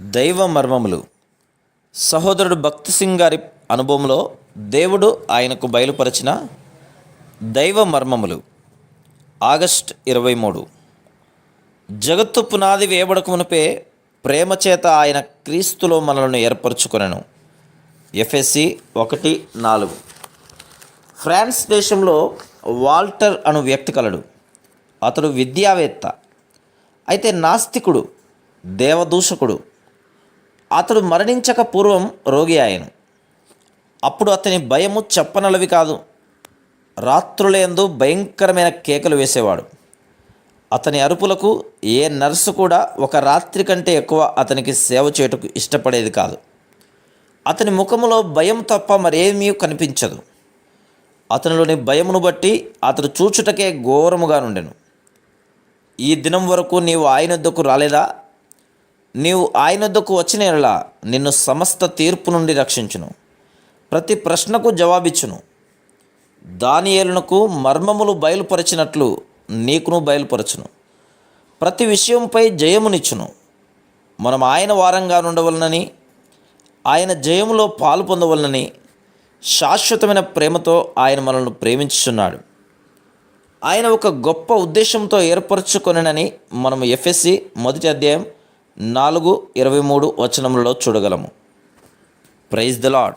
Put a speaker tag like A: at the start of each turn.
A: దైవ మర్మములు. సహోదరుడు భక్తి సింగ్ గారి అనుభవంలో దేవుడు ఆయనకు బయలుపరిచిన దైవ మర్మములు. ఆగస్ట్ ఇరవై మూడు. జగత్తు పునాది వేయబడక మునిపే ప్రేమ చేత ఆయన క్రీస్తులో మనలను ఏర్పరచుకొనను. ఎఫ్ఎస్సి ఒకటి నాలుగు. ఫ్రాన్స్ దేశంలో వాల్టర్ అను వ్యక్తి కలడు. అతడు విద్యావేత్త. అయితే నాస్తికుడు దేవదూషకుడు. అతడు మరణించక పూర్వం రోగి ఆయను. అప్పుడు అతని భయము చెప్పనలవి కాదు. రాత్రులేందు భయంకరమైన కేకలు వేసేవాడు. అతని అరుపులకు ఏ నర్సు కూడా ఒక రాత్రి కంటే ఎక్కువ అతనికి సేవ చేయుటకు ఇష్టపడేది కాదు. అతని ముఖములో భయం తప్ప మరేమీ కనిపించదు. అతనిలోని భయమును బట్టి అతడు చూచుటకే ఘోరముగా నుండెను. ఈ దినం వరకు నీవు ఆయన వద్దకు రాలేదా? నీవు ఆయన వద్దకు వచ్చిన ఎడల నిన్ను సమస్త తీర్పు నుండి రక్షించును. ప్రతి ప్రశ్నకు జవాబిచ్చును. దానియేలునకు మర్మములు బయలుపరిచినట్లు నీకును బయలుపరచును. ప్రతి విషయంపై జయమునిచ్చును. మనం ఆయన వారంగా ఉండవలనని ఆయన జయములో పాలు పొందవలనని శాశ్వతమైన ప్రేమతో ఆయన మనల్ని ప్రేమించుచున్నాడు. ఆయన ఒక గొప్ప ఉద్దేశంతో ఏర్పరచుకొనని మనం ఎఫ్ఎస్సి మొదటి అధ్యాయం నాలుగు ఇరవై మూడు వచనంలో చూడగలము. Praise the lord